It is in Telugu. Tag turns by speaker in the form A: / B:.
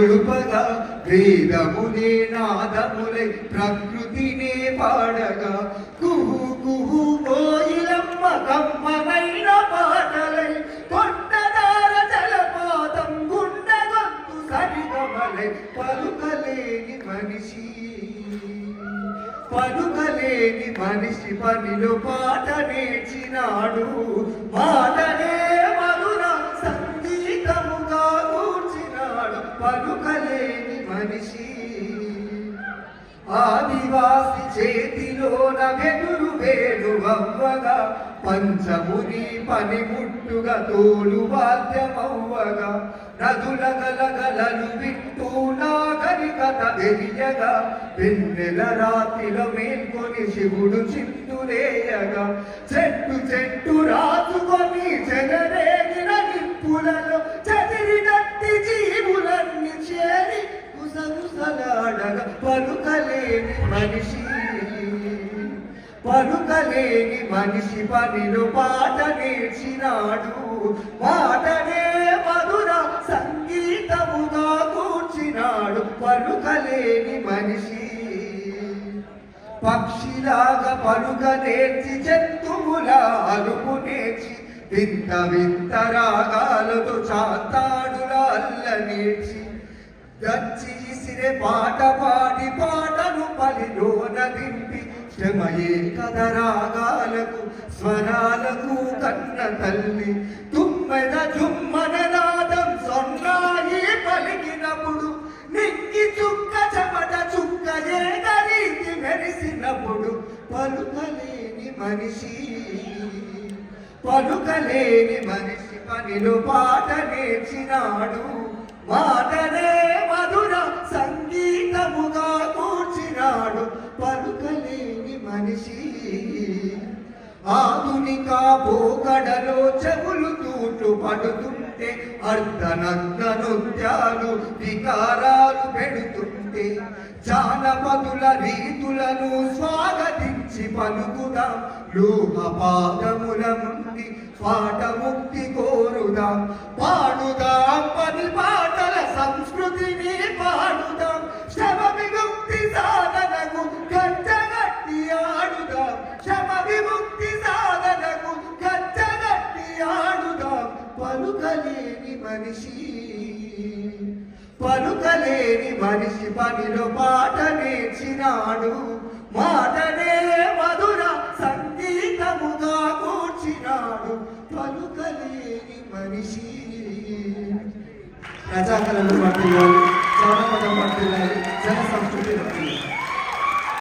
A: కొలుపగా వేదములే నాదములై ప్రకృతినే పాడగా. కుహు కుహు కోయిలమ్మ కమ్మమైన పాటలై. కొండదార జలపాతం గుండగొంతు సరిగమలై. పలుకలేని మనిషి పలుకలేని మనిషి పనిలో పాట నేర్చినాడు. పలుకలేని మనిషి. ఆదివాసి చేతిలోన వెదురు వేడు అవ్వగా పంచముని పనిముట్టుగా తోలు వాద్యమవ్వగా నదుల గలగలలు వింటూ నాగరికత వెలియగా వెన్నెల రాతిలో మేల్కొని శివుడు చింతులేయగా చెట్టు చెట్టు రాసుకొని చెలరేగిన చేరి పలుకలేని మనిషి. పలుకలేని మనిషి పనిలో పాట నేర్చినాడు. పాటనే మధుర సంగీతముగా కూర్చినాడు పలుకలేని మనిషి. పక్షిలాగా పలుక నేర్చి జంతువులా అలుపు నేర్చి వింత వింత రాగాలతో చాతాడుల అల్ల నేర్చి దచ్చి చేసే పాట పాడి పాటను పలిలోన దింపి శ్రమయే కథ రాగాలకు స్వరాలకు కన్న తల్లి. తుమ్మెద జుమ్మన నాదం సొన్నాయి పలికినప్పుడు నిక్కి చుక్క చెమట చుక్క ఏగరీతి మెరిసినప్పుడు పలుకలేని మనిషి. పలుకలేని మనిషి పనిలో పాట నేర్చినాడు. మాటనే మధుర ఆధునిక పోకడలో చెవులు తూట్లు పడుతుంటే అర్ధనగ్న నృత్యాలు వికారాలు పెడుతుంటే జానపదుల రీతులను స్వాగతించి పలుకుదాం. లోహ పాదముల నుండి పాట ముక్తి కోరుదాం. పాడుదాం పది పాటల సంస్కృతిని పాడుదాం. పలుకలేని మనిషి. పలుకలేని మనిషి పనిలో పాట నేర్చినాడు. మాటనే మధుర సంగీతముగా కూర్చినాడు. పలుకలేని మనిషి. ప్రజాకళలు పట్టిల్లాలి జానపదం జన సంస్కృతి పట్టిల్లాలి